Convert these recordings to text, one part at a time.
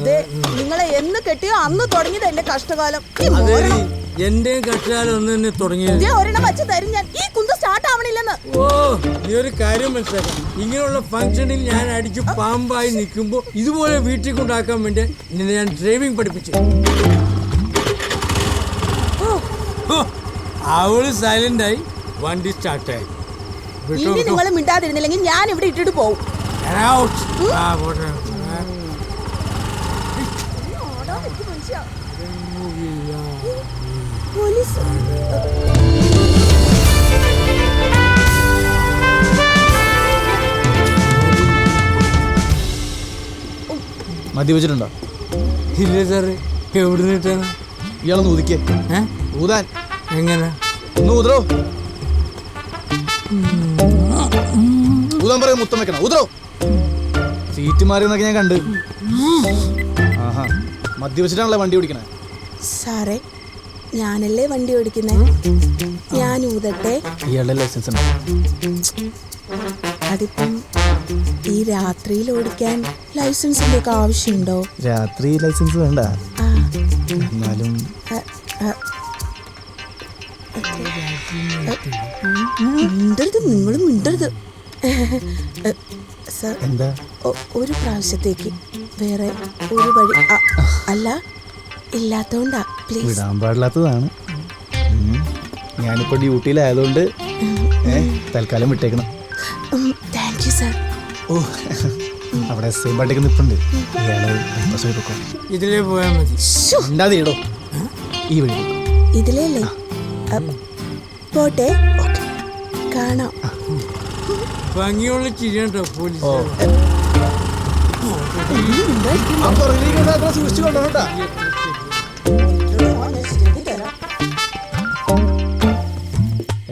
അതെ നിങ്ങളെ എന്ന് കെട്ടിയോ അന്ന് തുടങ്ങിയത് എന്റെ കഷ്ടകാലം. എന്റെ കഷ്ടകാലം ഒന്ന് തന്നെ തുടങ്ങിയത്. ഒരെണ്ണം വെച്ച് തരും ഞാൻ. ഈ കുന്ത് സ്റ്റാർട്ട് ആവണില്ലെന്ന്. ഓ നീ ഒരു കാര്യം മനസ്സിലാക്കാം ഇങ്ങനെയുള്ള ഫംഗ്ഷനിൽ ഞാൻ അടിച്ച് പാമ്പായി നിൽക്കുമ്പോ ഇതുപോലെ വീട്ടിൽ കൊണ്ടാക്കാൻ വേണ്ടി നിന്നെ ഞാൻ ഡ്രൈവിംഗ് പഠിപ്പിച്ചു. അവൾ സൈലന്റ് ആയി വണ്ടി സ്റ്റാർട്ടായി ഇനി നിങ്ങൾ മിണ്ടാതിരുന്നില്ലെങ്കിൽ ഞാൻ ഇവിടെ ഇട്ടിട്ട് പോകും ആ, പോലീസ്. മദ്യപിച്ചിട്ടുണ്ടോ ഇല്ല സാറേ എവിടെ നിന്നിട്ടാണ് ഇയാളൊന്ന് ഊതിക്കേ. ഏ? ഊതാൻ. എങ്ങനെ? ഒന്ന് ഊതറോ. ഊതാൻ പറയും മുത്തം വെക്കണം? ഊതറോ. സീറ്റ് മാറിയെന്നൊക്കെ ഞാൻ കണ്ട്. ആഹാ. മദ്യപിച്ചിട്ടാണല്ലേ വണ്ടി ഓടിക്കണേ? സാറേ ഞാനല്ലേ വണ്ടി ഓടിക്കുന്നേ? ഞാൻ ഊതട്ടെ? ഇയാളുടെ ലൈസൻസ് അതിപ്പം ഈ രാത്രിയിൽ ഓടിക്കാൻ ലൈസൻസിന്റെ ഒക്കെ ആവശ്യമുണ്ടോ? രാത്രി ലൈസൻസ് വേണ്ട. എന്നാലും. മിണ്ടരുത് നിങ്ങൾ മിണ്ടരുത്. സർ എന്താ ഒരു പ്രാവശ്യത്തേക്ക്. വേറെ ഒരു വഴി അ- അല്ല ഇല്ലാത്തോണ്ടാ പ്ലീസ് വിടാൻ പാടില്ലാത്തതാണ്. ഉം. ഞാനിപ്പോ ഡ്യൂട്ടിയിലായതുകൊണ്ട് ഏ തൽക്കാലം വിട്ടേക്കണം. താങ്ക് യു സർ ഓ അവിടെ എസ് ഐ പാട്ടേക്ക് നിപ്പുണ്ട്. ഇയാൾ ഇതിലേ പോയാൽ മതി. ഉണ്ടാതെ ഇടോ. ഈ വഴി പോയിക്കോ. ഇതിലേ അല്ലേ അ, പോട്ടെ. കാണാം. ഭംഗിയുള്ള ചിരിയാട്ടോ പോലീസ്. ഓ. സൂക്ഷിച്ചു കൊണ്ടോട്ടാ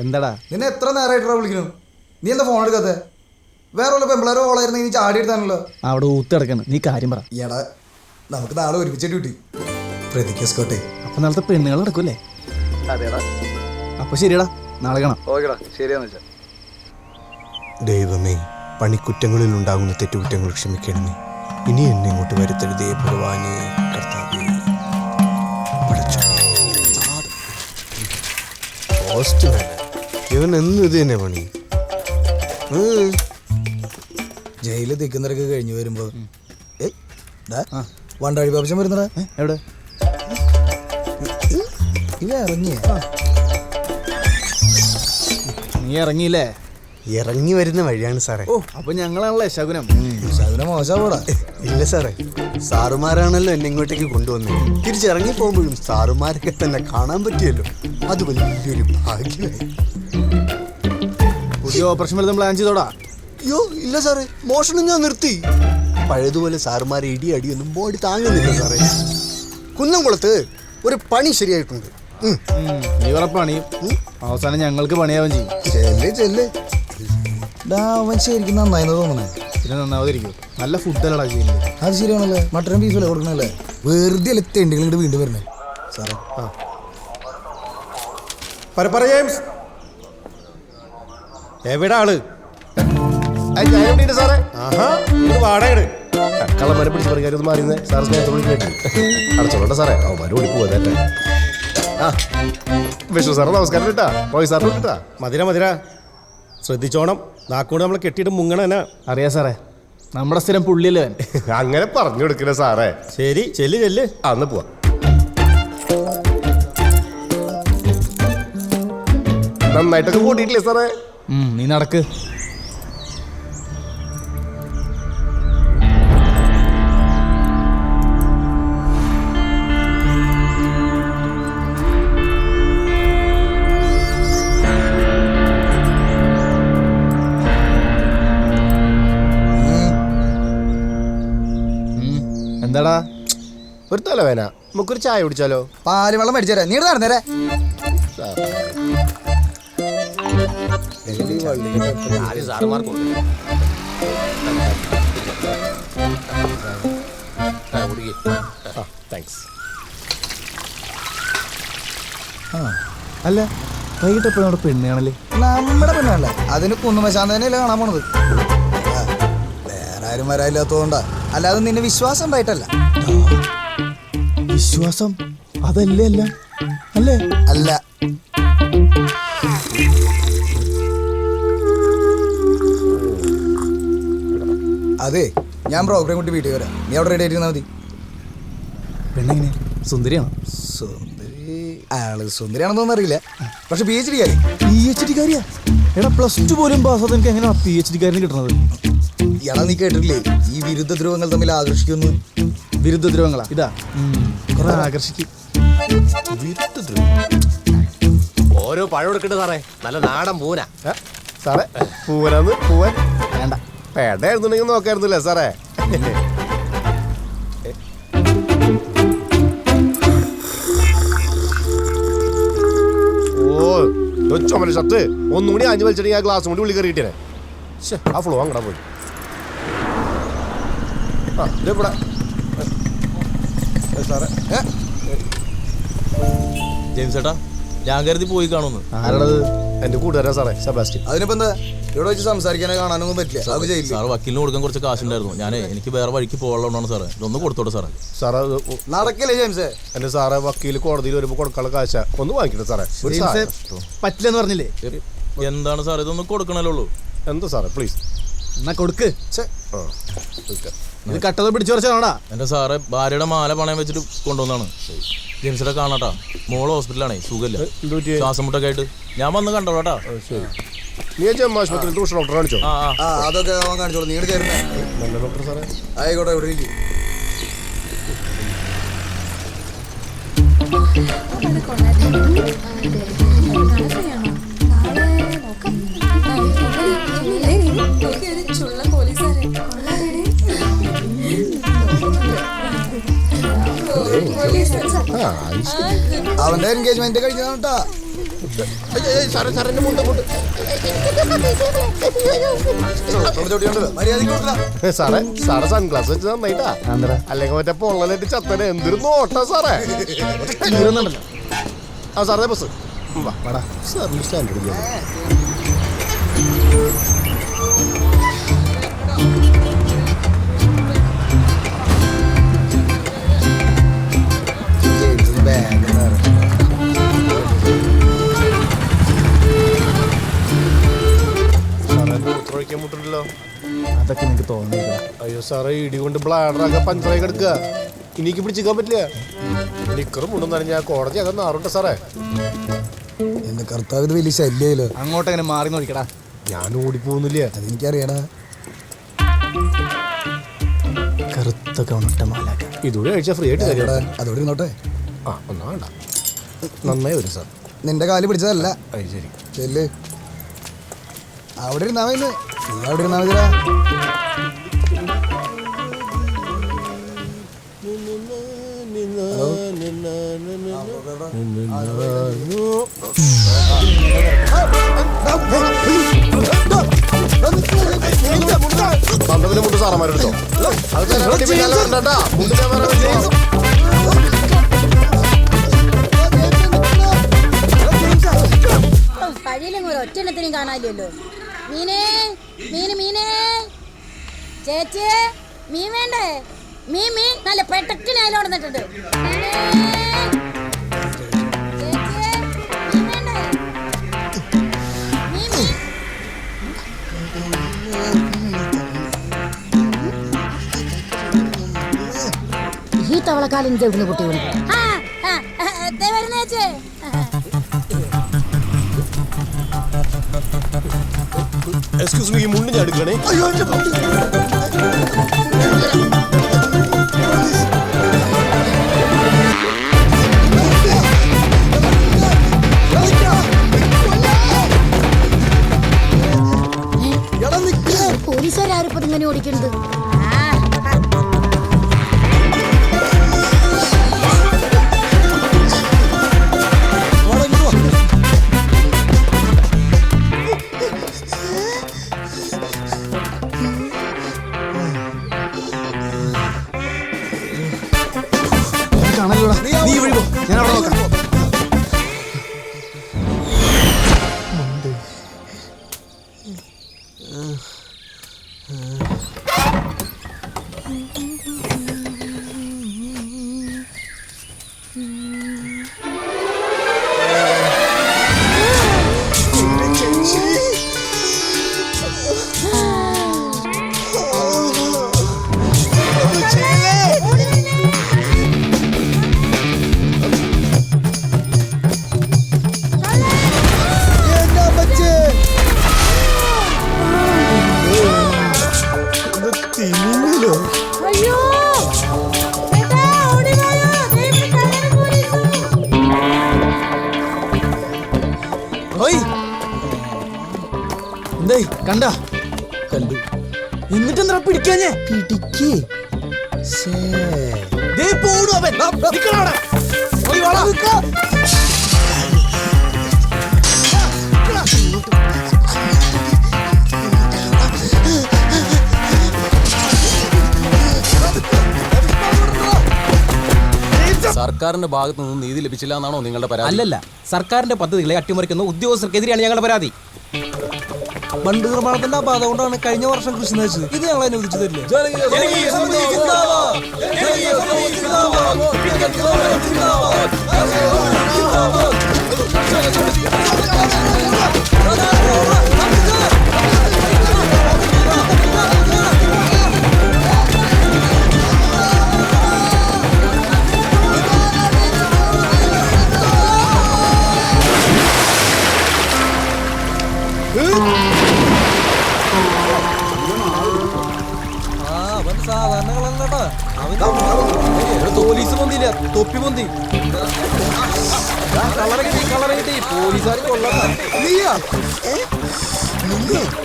എന്താടാ? നിന്നെ എത്ര നേരമായിട്ടാ വിളിക്കുന്നു നീ എന്താ ഫോൺ എടുക്കാത്ത? വേറെ ഉള്ള പെമ്പിളാരോ ഓളായിരുന്നു നീ ചാടി എടുത്താണല്ലോ. അവിടെ ഊത്ത് കിടക്കണം. നീ കാര്യം പറ. എടാ നമുക്ക് നാളെ ഒരുമിച്ച് ഡ്യൂട്ടി? പ്രതിക്കോട്ടെ അപ്പൊ നാളത്തെ പെണ്ണുകൾ നടക്കൂല്ലേ? അതെടാ. അപ്പൊ ശരിയടാ. നാളെ കാണാം. ഓക്കെടാ. ശരിയാന്ന് വെച്ചാ. ദൈവമേ പണിക്കുറ്റങ്ങളിൽ ഉണ്ടാകുന്ന തെറ്റുകുറ്റങ്ങൾ ക്ഷമിക്കണമേ. ഇനി എന്നെ ഇങ്ങോട്ട് വരുത്തരുതേ ഭഗവാനെ കർത്താവേ. പോസ്റ്റ്മാൻ. ഇവൻ എന്നും ഇത് തന്നെ പണി. ജയിലിൽ തിക്കുന്നവരൊക്കെ കഴിഞ്ഞു വരുമ്പോ. വണ്ടാഴി പാപശം വരുന്നടാ എവിടെ? ഇവ ഇറങ്ങിയ. നീ ഇറങ്ങിയില്ലേ? ഇറങ്ങി വരുന്ന വഴിയാണ് സാറേ. ഓ അപ്പൊ ഞങ്ങളാണല്ലേ ശകുനം? ശകുനം മോശമാടാ ഇല്ല സാറേ. സാറുമാരാണല്ലോ എന്നെ ഇങ്ങോട്ടേക്ക് കൊണ്ടുവന്നത്. തിരിച്ചിറങ്ങി പോകുമ്പോഴും സാറുമാരൊക്കെ തന്നെ കാണാൻ പറ്റിയല്ലോ. അത് വലിയൊരു ഭാഗ്യമായി പുതിയ ഓപ്പറേഷൻ വരുന്ന പ്ലാൻ ചെയ്തോടാ. അയ്യോ ഇല്ല സാറേ. മോഷണം ഞാൻ നിർത്തി. പഴയതുപോലെ സാറുമാർ ഇടി അടിയൊന്നും ബോഡി താങ്ങുന്നില്ല സാറേ. കുന്നംകുളത്ത് ഒരു പണി ശരിയായിട്ടുണ്ട്. അവസാനം ഞങ്ങൾക്ക് പണിയാവും ചെയ്യും. ചെല്ലേ ചെല്ല്. അവൻ ശരിക്കും നന്നായിന്ന് തോന്നണേ പിന്നെ നന്നാവാതിരിക്കും. നല്ല ഫുഡല്ലടാ ചെയ്യുന്നത്. അത് ശരിയാണല്ലേ? മട്ടൻ ബീഫല്ലേ കൊടുക്കണല്ലേ? വെറുതെ അല്ല തെണ്ടികൾ ഇങ്ങോട്ട് വീണ്ടും വരണേ? സാറേ. പറ ജെയിംസ്. എവിടെ ആൾ? സാറേ. ആഹാ. ഇത് വാടകയാണ് കള്ളന്മാരെ പിടിച്ച് പറയാൻ മാറിയുന്നേ സാർ സ്നേഹത്തോട് കേട്ടു അടച്ചോളണ്ട സാറേ. അവന്മാർ ഓടി പോകാതെ ആ. വിഷ്ണു സാറേ നമസ്കാരം കേട്ടാ മധുര മധുര ശ്രദ്ധിച്ചോണം. നാക്കൂടെ നമ്മൾ കെട്ടിയിട്ട് മുങ്ങണനാ അറിയാ സാറേ. നമ്മുടെ സ്ഥിരം പുള്ളിയല്ലേ അങ്ങനെ പറഞ്ഞു കൊടുക്കില്ല സാറേ. ശരി ചെല്ല് ചെല്ല്. അന്ന് പോവാ. നന്നായിട്ടൊക്കെ കൂട്ടിയിട്ടില്ലേ സാറേ? നീ നടക്ക്. തലവേന നമുക്കൊരു ചായ കുടിച്ചാലോ? പാൽ വെള്ളം മേടിച്ചു തരാം നീട് നടന്നേരെ അല്ല വൈകിട്ട് എപ്പോഴും നമ്മുടെ പെണ്ണാണല്ലേ നമ്മുടെ പെണ്ണാണല്ലേ അതിന് കുന്നുമശാന്ത തന്നെയല്ലേ കാണാൻ പോണത്. വേറെ ആരും വരാനില്ലാത്തതുകൊണ്ടാ. അല്ലാതെ നിന്നെ വിശ്വാസം ഉണ്ടായിട്ടല്ല. വിശ്വാസം അതല്ലേ അല്ല? അല്ലേ? അല്ല. അതെ ഞാൻ പ്രോഗ്രാം കൂട്ടി വീട്ടിൽ വരാം. നീ അവിടെ റെഡി ആയിരുന്നാൽ മതി. പെണ്ണെങ്ങനെ? സുന്ദരിയാണോ? സുന്ദരി അയാൾ സുന്ദരിയാണെന്നൊന്നും അറിയില്ല. പക്ഷെ പി എച്ച് ഡി കാര്യം? പി എച്ച് ഡി കാര്യ എടാ പ്ലസ് ടു പോലും പാസ്സാതെ എനിക്ക് എങ്ങനെയാണ് പി എച്ച് ഡി കാര്യം കിട്ടുന്നത് ഇയാളെ നീ കേട്ടിട്ടില്ലേ? ഈ വിരുദ്ധ ധ്രുവങ്ങൾ തമ്മിൽ ആകർഷിക്കുന്നു. വിരുദ്ധ ദ്രവങ്ങളാ ഇതാ. കുറെ ആകർഷിക്കും. ഓരോ പഴം എടുക്കട്ടെ സാറേ. നല്ല നാടൻ പൂന സാറേ പൂവനാന്ന് പൂവൻ. വേണ്ട. പേടായിരുന്നുണ്ടെങ്കിൽ നോക്കായിരുന്നില്ലേ സാറേ? ഓ ചുമല ഷർട്ട്. ഒന്നും കൂടി അഞ്ചു വലിച്ചിട്ട് ആ ഗ്ലാസ് കൊണ്ട് ഉള്ളി കയറി കിട്ടിയേ ശ്ശെ, ആ ഫ്ലോ അങ്ങടാ പോയി. ആ ഇവിടെ. സാറേ. ജെയിംസ് ചേട്ടാ ഞാൻ കരുതി പോയി കാണുന്നു ആരാണത്? എന്റെ കൂട്ടുകാരാ സാറേ സെബാസ്റ്റ്യൻ. അതിനിപ്പോ എന്താ? ഇവിടെ വെച്ച് സംസാരിക്കാനോ കാണാനൊന്നും പറ്റില്ല. അത് ചെയ്യില്ല? സാറ് വക്കീലിന് കൊടുക്കാൻ കുറച്ച് കാശുണ്ടായിരുന്നു. ഞാൻ എനിക്ക് വേറെ വഴിക്ക് പോകാനുള്ളതാണ് സാറേ. ഇതൊന്ന് കൊടുത്തോട്ടെ സാറേ. സാറേ നടക്കില്ല ജെയിംസ്? എന്റെ സാറേ വക്കീൽ കോടതിയിൽ വരുമ്പോൾ കൊടുക്കാനുള്ള കാശ. ഒന്ന് വാങ്ങിക്കട്ടെ സാറേ. പറ്റില്ലെന്ന് പറഞ്ഞില്ലേ? എന്താണ് സാറേ? ഇതൊന്ന് കൊടുക്കണല്ലേ എന്താ സാറേ പ്ലീസ്. എന്നാ കൊടുക്ക്. ആ ഇത് കട്ടത് പിടിച്ചു കുറച്ചാണോടാ എന്റെ സാറെ ഭാര്യയുടെ മാല പണയം വെച്ചിട്ട് കൊണ്ടുവന്നാണ് ജെയിംസിടെ കാണാട്ടാ. മോൾ ഹോസ്പിറ്റലാണേ സുഖമില്ല. ശ്വാസം മുട്ടൊക്കെ ആയിട്ട്. ഞാൻ വന്ന് കണ്ടോളാട്ടാ ശരി. നീ ജമ്മു ആശുപത്രിയിൽ ട്യൂഷൻ ഡോക്ടറെ കാണിച്ചോ? ആ അതൊക്കെ അവൻ കാണിച്ചോളൂ. നീട് ചേർന്ന നല്ല ഡോക്ടർ സാറേ. ആയിക്കോട്ടെ ഇവിടെ ഇരിക്ക്. ചുള്ള അവന്റെ എൻഗേജ്മെന്റ് കഴിഞ്ഞതാണ് കേട്ടാ. സാറേ സാറേ എന്റെ മുണ്ട് മുണ്ട്. മര്യാദയ്ക്ക് കൊടുക്കടാ. സാറേ സാറേ സൺഗ്ലാസ് വെച്ച് നന്നായിട്ടാ. അല്ലെങ്കിൽ മറ്റേ പൊള്ളലായിട്ട് ചത്തനെ എന്തൊരു നോട്ടാ സാറേ? ആ സാറേ ബസ് വാ വാടാ. സാറിന് സ്റ്റാൻഡേർഡ് ജെയിംസിന് ബാഗ് എന്താ സാറേ മൂത്രമൊഴിക്കാൻ മുട്ടുണ്ടല്ലോ അതൊക്കെ എനിക്ക് തോന്നിയില്ല അയ്യോ സാറേ ഇടി കൊണ്ട് ബ്ലാഡറൊക്കെ പഞ്ചറായി കിടക്കുക. ഇനിക്ക് പിടിച്ചിക്കാൻ പറ്റില്ല. നിക്കറും മുണ്ടും നനഞ്ഞ കോടതി അകം നാറുണ്ട് സാറേ. എന്റെ കർത്താവ് ഇത് വലിയ ശല്യല്ലോ അങ്ങോട്ട് അങ്ങനെ മാറി നോക്കിക്കടാ. ഞാൻ ഓടിപ്പോകുന്നില്ല. അതെനിക്കറിയടാ. കറുത്ത കൗണിട്ട മാലാക്ക ഇതുകൂടെ കഴിച്ചാൽ ഫ്രീ ആയിട്ട് അതോടെ ഇരുന്നോട്ടെ. ആ ഒന്നാ വേണ്ട നന്നായി വരും സാർ നിന്റെ കാൽ പിടിച്ചതല്ല അത് ശരി ചെല്ല് അവിടെ ഇരുന്നാ മതി ഇന്ന്. നീ അവിടെ ഇരുന്നാ മതിടാ തന്തവിന്റെ മുണ്ട് സാറന്മാരെടുത്തോ അത് കണ്ടാ പിന്നാലെ. മുണ്ട് ഞാൻ ഒറ്റെണ്ണത്തിനും മീനേ മീന് മീനേ. ചേച്ചി മീൻ വേണ്ടേ? മീൻ മീൻ. നല്ല പെട്ടക്കിന് അതിൽ നടന്നിട്ടുണ്ട് ഈ തവളക്കാലം എവിടുന്ന് പൊട്ടി വരുന്ന എക്സ്ക്യൂസ് മീ മുണ്ട് ഞാൻ ഈ വഴി കണ്ട. കണ്ടു. എന്നിട്ട് എന്താ പിടിക്കാഞ്ഞേ? പിടിക്കേ. പോണു അവൻ. പോയി. സർക്കാരിന്റെ ഭാഗത്തു നിന്ന് നീതി ലഭിച്ചില്ല എന്നാണോ നിങ്ങളുടെ പരാതി? അല്ലല്ല സർക്കാരിന്റെ പദ്ധതികളെ അട്ടിമറിക്കുന്ന ഉദ്യോഗസ്ഥർക്കെതിരെയാണ് ഞങ്ങളുടെ പരാതി. ബണ്ട് നിർമ്മാണത്തിന്റെ അപ്പൊ കൊണ്ടാണ് കഴിഞ്ഞ വർഷം കൃഷി നശിച്ചത്. ഇത് ഞങ്ങൾ അനുവദിച്ചു തരില്ല? ആ അവൻ സാധാരണ കളല്ലട്ടാ അവൻ പോലീസ് പൊന്തില്ല തൊപ്പി പൊന്തി കളറ കിട്ടി കളറ കൊള്ളണ്ട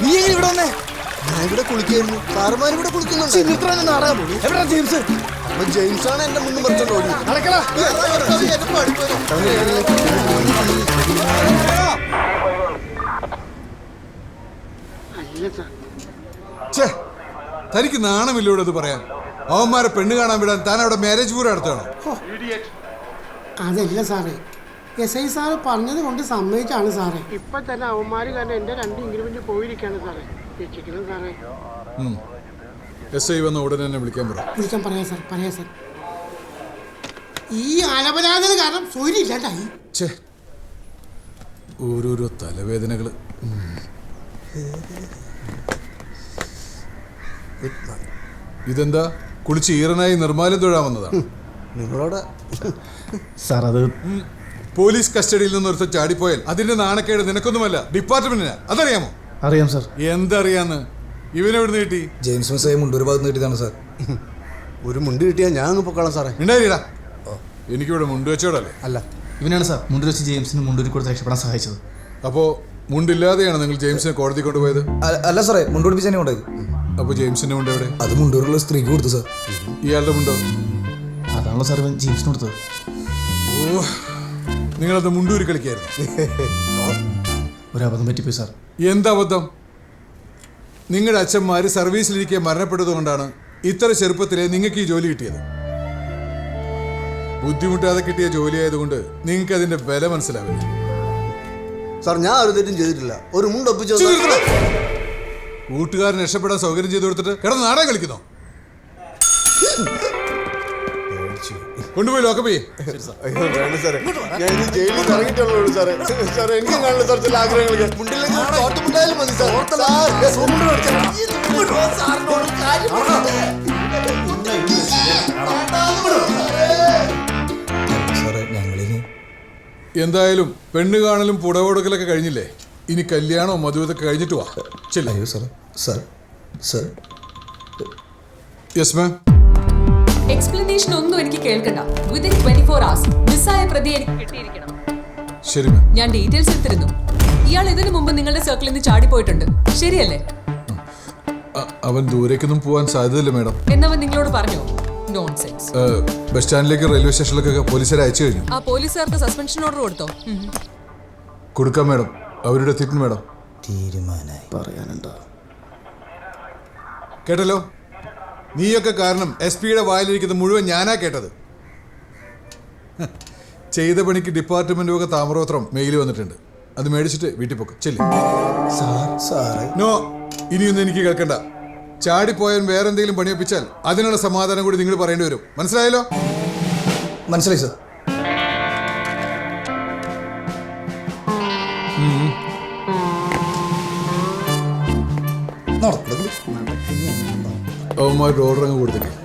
നീ ഇവിടെ വന്നേ ഞാൻ ഇവിടെ കുളിക്കായിരുന്നു സാറുമാർ ഇവിടെ കുളിക്കുന്നുണ്ട് എവിടാ ജെയിംസ് അപ്പൊ ജെയിംസ് ആണ് എന്റെ മുന്നും പറിച്ചോണ്ട് ഓടി നടക്കടാ ഛേ തനിക്ക് നാണമില്ലൂടെ അത് പറയാൻ. അവന്മാരെ പെണ്ണ് കാണാൻ വിടാൻ താൻ അവിടെ മാരേജ് പൂരം നടത്തണം അതല്ല സാറേ. എസ് ഐ സാറ് പറഞ്ഞത് കൊണ്ട് സമ്മതിച്ചാണ് സാറേ. ഇപ്പൊ തന്നെ അവന്മാര് കാരണം എന്റെ രണ്ട് ഇൻക്രിമെന്റ് പോയിരിക്കാണ് സാറേ. രക്ഷിക്കണം സാറേ. എസ് ഐ വന്ന ഉടനെ തന്നെ വിളിക്കാൻ പറ. വിളിക്കാൻ പറയാം സാർ പറയാം സാർ. ഈ അലപരാധന കാരണം സൂര്യ ഇല്ലാണ്ടായി. ഛേ. ഓരോരോ തലവേദനകൾ. ഇതെന്താ? കുളിച്ച് ഈറനായി നിർമ്മാലം തൊഴാൻ വന്നതാണ്. നിങ്ങളോട് സാർ അത് പോലീസ് കസ്റ്റഡിയിൽ നിന്ന് ഒരുത്തൻ ചാടിപ്പോയാൽ അതിന്റെ നാണക്കേട് നിനക്കൊന്നുമല്ല. ഡിപ്പാർട്ട്മെന്റിന് അതറിയാമോ? അറിയാം സാർ. എന്തറിയാന്ന്? ഇവനെവിടുന്ന് കിട്ടി? ജെയിംസ് മിസ്സായി മുണ്ടൊരു ഭാഗത്ത് കിട്ടിയതാണ് സാർ. ഒരു മുണ്ട് കിട്ടിയാൽ ഞാൻ അങ്ങ് പൊക്കോളാം സാറേ. ഉണ്ടായിടാ എനിക്കിവിടെ മുണ്ട് വെച്ചോടല്ലേ? അല്ല. ഇവനാണ് സാർ. മുണ്ട് വെച്ച് ജെയിംസിന് മുണ്ടൂരി കൊടുത്ത് രക്ഷപ്പെടാൻ സഹായിച്ചത്. അപ്പോ മുണ്ടില്ലാതെയാണ് നിങ്ങൾ ജെയിംസിനെ കോടതി കൊണ്ടുപോയത്? അല്ല സാറേ മുണ്ടുപിടിപ്പിച്ചു പിടിപ്പിച്ചാൽ കൊണ്ടായത് അപ്പൊ ജെയിംസിന്റെ മുണ്ട് എവിടെ? അത് മുണ്ടൂരുള്ള സ്ത്രീക്ക് കൊടുത്തു സാർ. ഇയാളുടെ മുണ്ടോ? അതാണല്ലോ സാർ ഇവൻ ജെയിംസിന് കൊടുത്തത്. ഓ നിങ്ങളത് മുണ്ടൂരി കളിക്കായിരുന്നു. ഒരു അബദ്ധം പറ്റിപ്പോയി സാർ. എന്തബദ്ധം നിങ്ങളുടെ അച്ഛന്മാർ സർവീസിലിരിക്കെ മരണപ്പെട്ടതുകൊണ്ടാണ് ഇത്ര ചെറുപ്പത്തിലെ നിങ്ങൾക്ക് ഈ ജോലി കിട്ടിയത്. ബുദ്ധിമുട്ടാതെ കിട്ടിയ ജോലി ആയതുകൊണ്ട് നിങ്ങൾക്ക് അതിന്റെ വില മനസ്സിലാവില്ല. സാർ ഞാൻ ഒരു തെറ്റും ചെയ്തിട്ടില്ല. ഒരു മുണ്ട് ഒപ്പിച്ചു കൂട്ടുകാരൻ രക്ഷപ്പെടാൻ സൗകര്യം ചെയ്തു കൊടുത്തിട്ട് കിടന്ന് നാടകം കളിക്കുന്നോ? കൊണ്ടുപോയി ലോക്കപ്പ് വേണ്ട സാറേ. ഞാൻ ഇനി ജയിലിൽ നിന്ന് ഇറങ്ങിയിട്ടുള്ളൂ സാറേ. സാറേ എനിക്ക് കാണുന്ന മുണ്ടില്ലെങ്കിൽ മതി സാർ എന്തായാലും പെണ്ണ് കാണലും പുടവെടുക്കലൊക്കെ കഴിഞ്ഞില്ലേ? ഇനി കല്യാണോ മധുവതൊക്കെ കഴിഞ്ഞിട്ട് വാ. ചില അയ്യോ sir sir. Sir. Yes ma'am explanation ഒന്നും എനിക്ക് കേൾക്കണ്ട. വിതിൻ ട്വന്റി ഫോർ അവേഴ്സ് മിസ്സായ പ്രതി എനിക്ക് കിട്ടിയിരിക്കണം. ശരി മാം ഞാൻ ഡീറ്റെയിൽസ് എടുത്തിരുന്നു. ഇയാൾ ഇതിനു മുമ്പ് നിങ്ങളുടെ സർക്കിളിൽ നിന്ന് ചാടിപ്പോയിട്ടുണ്ട്. ശരിയല്ലേ? അവൻ ദൂരേക്കൊന്നും പോകാൻ സാധ്യതയില്ല മാഡം എന്നവൻ നിങ്ങളോട് പറഞ്ഞോ? നോൺസെൻസ് ബസ് സ്റ്റാൻഡിലേക്ക് റെയിൽവേ സ്റ്റേഷനിലേക്കൊക്കെ പോലീസുകാരെ അയച്ചു കഴിഞ്ഞു. ആ പോലീസുകാർക്ക് സസ്പെൻഷൻ ഓർഡർ കൊടുത്തോ. കൊടുക്കാം മാഡം. അവരുടെ എത്തിയിട്ടുണ്ട് മാഡം. തീരുമാനമായി പറയാനുണ്ടോ? കേട്ടല്ലോ? നീയൊക്കെ കാരണം എസ് പിയുടെ വായിലിരിക്കുന്നത് മുഴുവൻ ഞാനാ കേട്ടത്. ചെയ്ത പണിക്ക് ഡിപ്പാർട്ട്മെന്റ് ഒക്കെ താമരോത്രം മെയിൽ വന്നിട്ടുണ്ട്. അത് മേടിച്ചിട്ട് വീട്ടിൽ പോക്ക്. ചെല്ലി. സാർ സാറേ. നോ ഇനിയൊന്നും എനിക്ക് കേൾക്കണ്ട. ചാടിപ്പോയാൻ വേറെ എന്തെങ്കിലും പണിയൊപ്പിച്ചാൽ അതിനുള്ള സമാധാനം കൂടി നിങ്ങൾ പറയേണ്ടി വരും. മനസ്സിലായല്ലോ? മനസ്സിലായി സർ. ഓർഡർ അങ്ങ് കൊടുത്തേക്ക്